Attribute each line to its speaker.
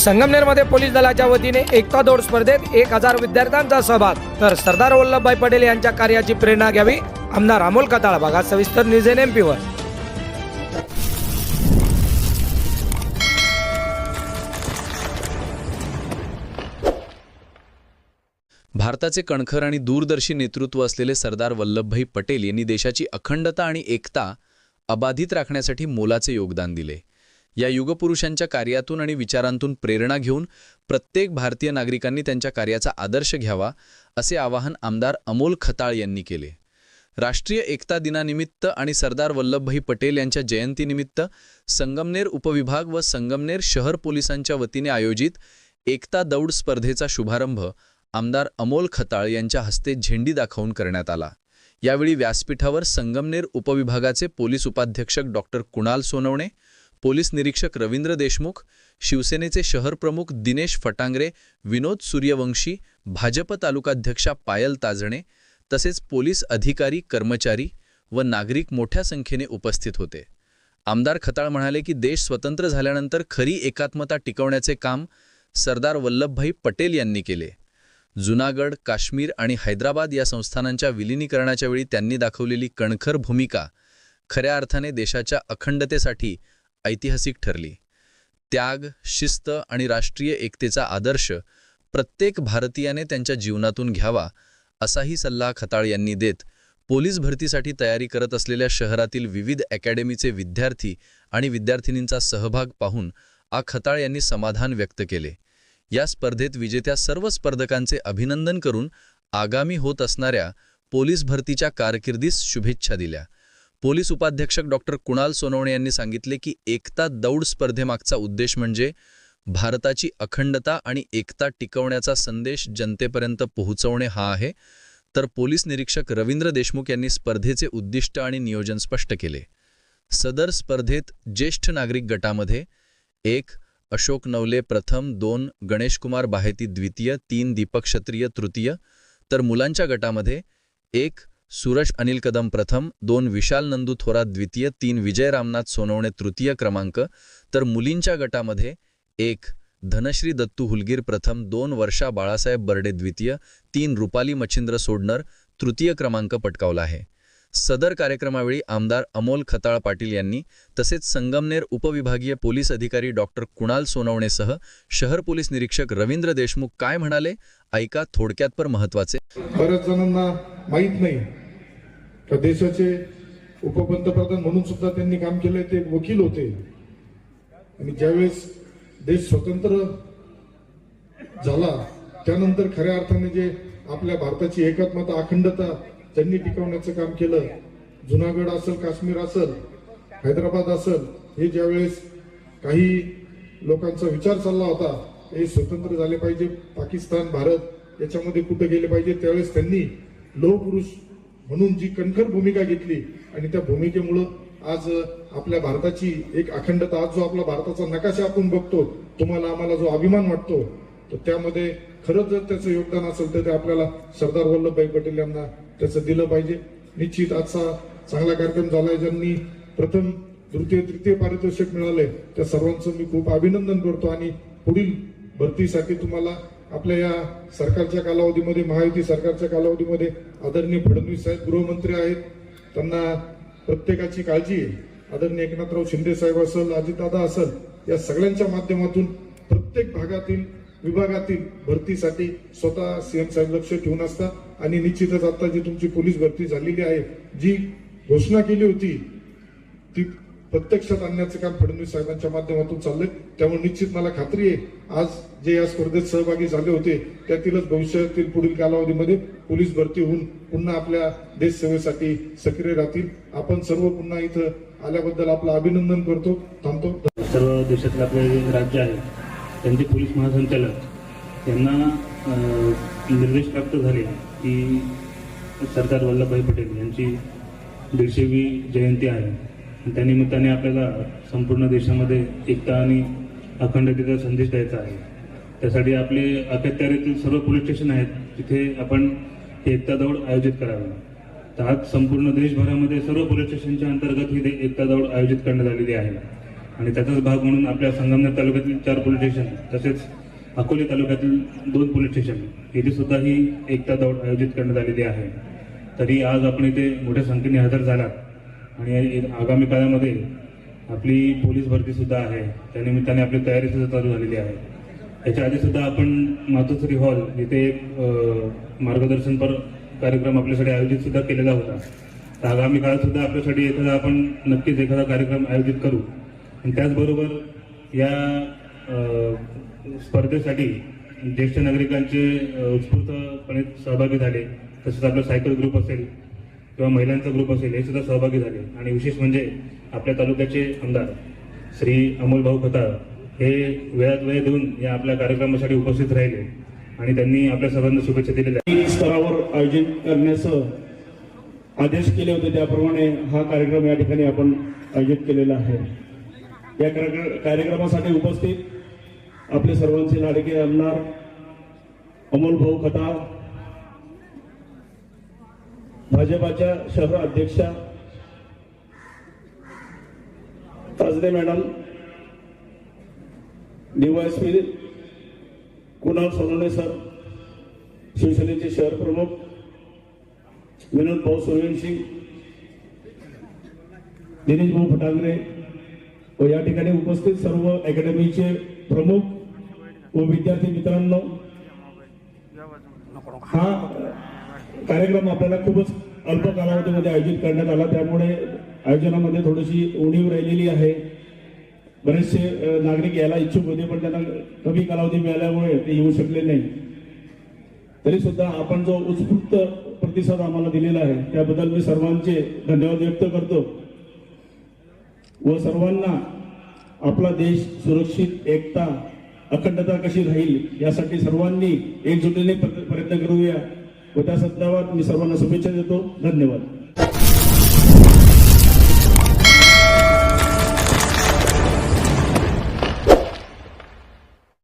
Speaker 1: संगमनेरमध्ये पोलीस दलाच्या वतीने एकता दौड स्पर्धेत एक हजार विद्यार्थ्यांचा सहभाग. तर सरदार वल्लभभाई पटेल यांच्या कार्याची प्रेरणा घ्यावी. आमदार अमोल कताळ भागात सविस्तर निजेन एमपीवर
Speaker 2: भारताचे कणखर आणि दूरदर्शी नेतृत्व असलेले सरदार वल्लभभाई पटेल यांनी देशाची अखंडता आणि एकता अबाधित राखण्यासाठी मोलाचे योगदान दिले. या युगपुरुषांच्या कार्यातून आणि विचारांतून प्रेरणा घेऊन प्रत्येक भारतीय नागरिकांनी त्यांच्या कार्याचा आदर्श घ्यावा असे आवाहन आमदार अमोल खताळ यांनी केले. राष्ट्रीय एकता दिनानिमित्त आणि सरदार वल्लभभाई पटेल यांच्या जयंतीनिमित्त संगमनेर उपविभाग व संगमनेर शहर पोलिसांच्या वतीने आयोजित एकता दौड स्पर्धेचा शुभारंभ आमदार अमोल खताळ यांच्या हस्ते झेंडी दाखवून करण्यात आला. यावेळी व्यासपीठावर संगमनेर उपविभागाचे पोलीस उपाध्यक्षक डॉक्टर कुणाल सोनवणे पोलीस निरीक्षक रवींद्र देशमुख शिवसेनेचे शहर प्रमुख दिनेश फटांगरे विनोद सूर्यवंशी भाजप तालुकाध्यक्षा पायल ताजणे तसेच पोलीस अधिकारी कर्मचारी व नागरिक मोठ्या संख्येने उपस्थित होते. आमदार खताळ म्हणाले की देश स्वतंत्र झाल्यानंतर खरी एकात्मता टिकवण्याचे काम सरदार वल्लभभाई पटेल यांनी केले. जुनागड काश्मीर आणि हैदराबाद या संस्थानांच्या विलिनीकरणाच्या वेळी त्यांनी दाखवलेली कणखर भूमिका खऱ्या अर्थाने देशाच्या अखंडतेसाठी ऐतिहासिक ठरली. त्याग शिस्त आणि राष्ट्रीय एकतेचा आदर्श प्रत्येक भारतीयाने त्यांच्या जीवनातून घ्यावा असाही सल्ला खताळ यांनी देत पोलीस भरतीसाठी तयारी करत असलेल्या शहरातील विविध अकॅडमीचे विद्यार्थी आणि विद्यार्थिनींचा सहभाग पाहून आ खताळ यांनी समाधान व्यक्त केले. या स्पर्धेत विजेत्या सर्व स्पर्धकांचे अभिनंदन करून आगामी होत असणाऱ्या पोलीस भरतीच्या कारकिर्दीस शुभेच्छा दिल्या. पोलीस उपाध्यक्षक डॉक्टर कुणाल सोनवणे यांनी सांगितले की एकता दौड स्पर्धेमागचा उद्देश म्हणजे भारताची अखंडता आणि एकता टिकवण्याचा संदेश जनतेपर्यंत पोहोचवणे हा आहे. तर पोलीस निरीक्षक रवींद्र देशमुख यांनी स्पर्धेचे उद्दिष्ट आणि नियोजन स्पष्ट केले. सदर स्पर्धेत ज्येष्ठ नागरिक गटामध्ये एक अशोक नवले प्रथम दोन गणेशकुमार बाहेती द्वितीय तीन दीपक क्षत्रिय तृतीय तर मुलांच्या गटामध्ये एक सूरज अनिल कदम प्रथम दोन विशाल नंदू थोरात द्वितीय तीन विजय रामनाथ सोनवणे तृतीय क्रमांक तर मुलींच्या गटामध्ये एक धनश्री दत्तू हुलगीर प्रथम दोन वर्षा बाळासाहेब बर्डे द्वितीय तीन रुपाली मच्छिंद्र सोडणर तृतीय क्रमांक पटकावला आहे. सदर कार्यक्रमावेळी आमदार अमोल खताळ पाटील यांनी तसेच संगमनेर उपविभागीय पोलीस अधिकारी डॉक्टर कुणाल सोनवणेसह शहर पोलीस निरीक्षक रवींद्र देशमुख काय म्हणाले ऐका थोडक्यात पर महत्त्वाचे.
Speaker 3: बऱ्याच जणांना माहीत नाही. त्या देशाचे उपपंतप्रधान म्हणून सुद्धा त्यांनी काम केलंय ते वकील होते. आणि ज्यावेळेस देश स्वतंत्र झाला त्यानंतर खऱ्या अर्थाने जे आपल्या भारताची एकात्मता अखंडता त्यांनी टिकवण्याचं काम केलं जुनागड असेल काश्मीर असेल हैदराबाद असेल हे ज्यावेळेस काही लोकांचा विचार चालला होता हे स्वतंत्र झाले पाहिजे पाकिस्तान भारत याच्यामध्ये कुठे गेले पाहिजे त्यावेळेस त्यांनी लोहपुरुष म्हणून जी कणखर भूमिका घेतली आणि त्या भूमिकेमुळं आज आपल्या भारताची एक अखंडता आज जो आपला भारताचा नकाशा आपण बघतो तुम्हाला आम्हाला जो अभिमान वाटतो तर त्यामध्ये खरंच जर त्याचं योगदान असेल तर ते आपल्याला सरदार वल्लभभाई पटेल यांना त्याचं दिलं पाहिजे. निश्चित आजचा चांगला कार्यक्रम झालाय. ज्यांनी प्रथम तृतीय तृतीय पारितोषिक मिळाले त्या सर्वांचं मी खूप अभिनंदन करतो आणि पुढील भरतीसाठी तुम्हाला आपल्या या सरकारच्या कालावधीमध्ये महायुती सरकारच्या कालावधीमध्ये आदरणीय फडणवीस साहेब गृहमंत्री आहेत. त्यांना प्रत्येकाची काळजी आदरणीय एकनाथराव शिंदे साहेब असेल अजितदादा असेल या सगळ्यांच्या माध्यमातून प्रत्येक भागातील विभागातील भरतीसाठी स्वतः सीएम साहेब लक्ष ठेवून असतात. आणि निश्चितच आता जी तुमची पोलीस भरती झालेली आहे जी घोषणा केली होती ती प्रत्यक्षात आणण्याचं काम फडणवीस साहेबांच्या माध्यमातून चाललंय. त्यामुळे निश्चित मला खात्री आहे आज जे या स्पर्धेत सहभागी झाले होते त्यातीलच भविष्यातील पुढील कालावधीमध्ये पोलीस भरती होऊन पुन्हा आपल्या देश सेवेसाठी सक्रिय राहतील. आपण सर्व पुन्हा इथं आल्याबद्दल आपलं अभिनंदन करतो थांबतो.
Speaker 4: सर्व देशातले आपले राज्य आहे त्यांचे पोलीस महासंचालक यांना निर्देश प्राप्त झाले की सरदार वल्लभभाई पटेल यांची दीडशेवी जयंती आहे. त्यानिमित्ताने आपल्याला संपूर्ण देशामध्ये एकता आणि अखंडतेचा संदेश द्यायचा आहे. त्यासाठी आपले अखत्यारीतील सर्व पोलीस स्टेशन आहेत तिथे आपण एकता दौड आयोजित करावी. तर आज संपूर्ण देशभरामध्ये सर्व पोलीस स्टेशनच्या अंतर्गत ही एकता दौड आयोजित करण्यात आलेली आहे. आणि त्याचाच भाग म्हणून आपल्या संगमनेर तालुक्यातील चार पोलीस स्टेशन तसेच अकोले तालुक्यातील दोन पोलीस स्टेशन येथे सुद्धा ही एकता दौड आयोजित करण्यात आलेली आहे. तरी आज आपण इथे मोठ्या संख्येने हजर झालात. आणि आगामी काळामध्ये आपली पोलीस भरती सुद्धा आहे. त्यानिमित्ताने आपली तयारी सुद्धा चालू झालेली आहे. याच्या आधी सुद्धा आपण मातोश्री हॉल इथे एक मार्गदर्शनपर कार्यक्रम आपल्यासाठी आयोजित सुद्धा केलेला होता. तर आगामी काळात सुद्धा आपल्यासाठी एखादा आपण नक्कीच एखादा कार्यक्रम आयोजित करू. आणि त्याचबरोबर या स्पर्धेसाठी ज्येष्ठ नागरिकांचे उत्स्फूर्तपणे सहभागी झाले. तसेच आपला सायकल ग्रुप असेल किंवा महिलांचा ग्रुप असेल हे सुद्धा सहभागी झाले. आणि विशेष म्हणजे आपल्या तालुक्याचे आमदार श्री अमोलभाऊ खताळ हे वेळात वेळ देऊन या आपल्या कार्यक्रमासाठी उपस्थित राहिले आणि त्यांनी आपल्या सर्वांना शुभेच्छा दिलेल्या
Speaker 5: स्तरावर आयोजित करण्याचं आदेश केले होते. त्याप्रमाणे हा कार्यक्रम या ठिकाणी आपण आयोजित केलेला आहे. या कार्यक्रमासाठी उपस्थित आपले सर्वांचे लाडके आमदार अमोल भाऊ खताळ भाजपाच्या शहर अध्यक्षा Tajde madam DYSP Kunal Sonawane sir शिवसेनेचे शहर प्रमुख विनोद भाऊ सूर्यवंशी दिनेश भाऊ फटांगरे व या ठिकाणी उपस्थित सर्व अकॅडमीचे प्रमुख व विद्यार्थी मित्रांनो हा कार्यक्रम आपल्याला खूपच अल्प कालावधीमध्ये आयोजित करण्यात आला. त्यामुळे आयोजनामध्ये थोडीशी उणीव राहिलेली आहे. बरेचसे नागरिक यायला इच्छुक होते पण त्यांना कमी कालावधी मिळाल्यामुळे ते येऊ शकले नाही. तरी सुद्धा आपण जो उत्स्फूर्त प्रतिसाद आम्हाला दिलेला आहे त्याबद्दल मी सर्वांचे धन्यवाद व्यक्त करतो. व सर्वांना आपला देश सुरक्षित एकता अखंडता कशी राहील यासाठी सर्वांनी एकजुटीने प्रयत्न करूया. व त्या संदर्भात मी सर्वांना शुभेच्छा देतो. धन्यवाद.